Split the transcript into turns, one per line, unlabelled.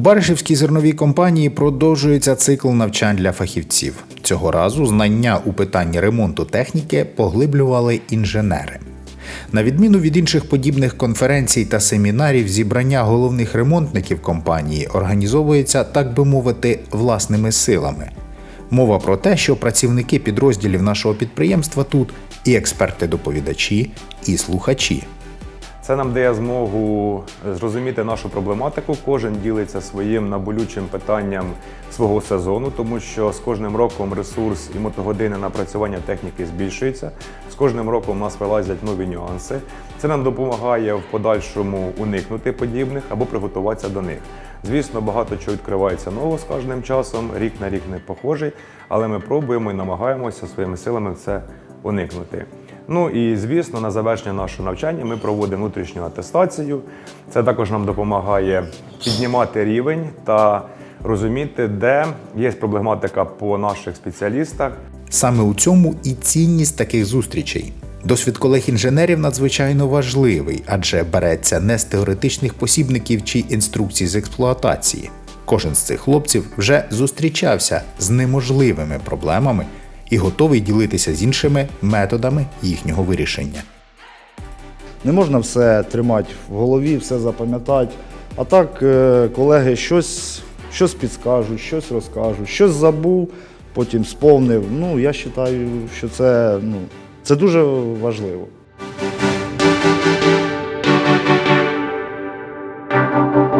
Баришівській зерновій компанії продовжується цикл навчань для фахівців. Цього разу знання у питанні ремонту техніки поглиблювали інженери. На відміну від інших подібних конференцій та семінарів, зібрання головних ремонтників компанії організовується, так би мовити, власними силами. Мова про те, що працівники підрозділів нашого підприємства тут і експерти-доповідачі, і слухачі.
Це нам дає змогу зрозуміти нашу проблематику. Кожен ділиться своїм наболючим питанням свого сезону, тому що з кожним роком ресурс і мотогодини напрацювання техніки збільшується. З кожним роком у нас вилазять нові нюанси. Це нам допомагає в подальшому уникнути подібних або приготуватися до них. Звісно, багато чого відкривається нового з кожним часом, рік на рік не похожий, але ми пробуємо і намагаємося своїми силами це уникнути. Ну і звісно, на завершення нашого навчання ми проводимо внутрішню атестацію. Це також нам допомагає піднімати рівень та розуміти, де є проблематика по наших спеціалістах.
Саме у цьому і цінність таких зустрічей. Досвід колег-інженерів надзвичайно важливий, адже береться не з теоретичних посібників чи інструкцій з експлуатації. Кожен з цих хлопців вже зустрічався з неможливими проблемами і готовий ділитися з іншими методами їхнього вирішення.
Не можна все тримати в голові, все запам'ятати. А так, е, колеги, щось щось підскажуть, щось розкажуть, щось забув, потім сповнив. Ну, я вважаю, що це, ну, це дуже важливо. Thank you.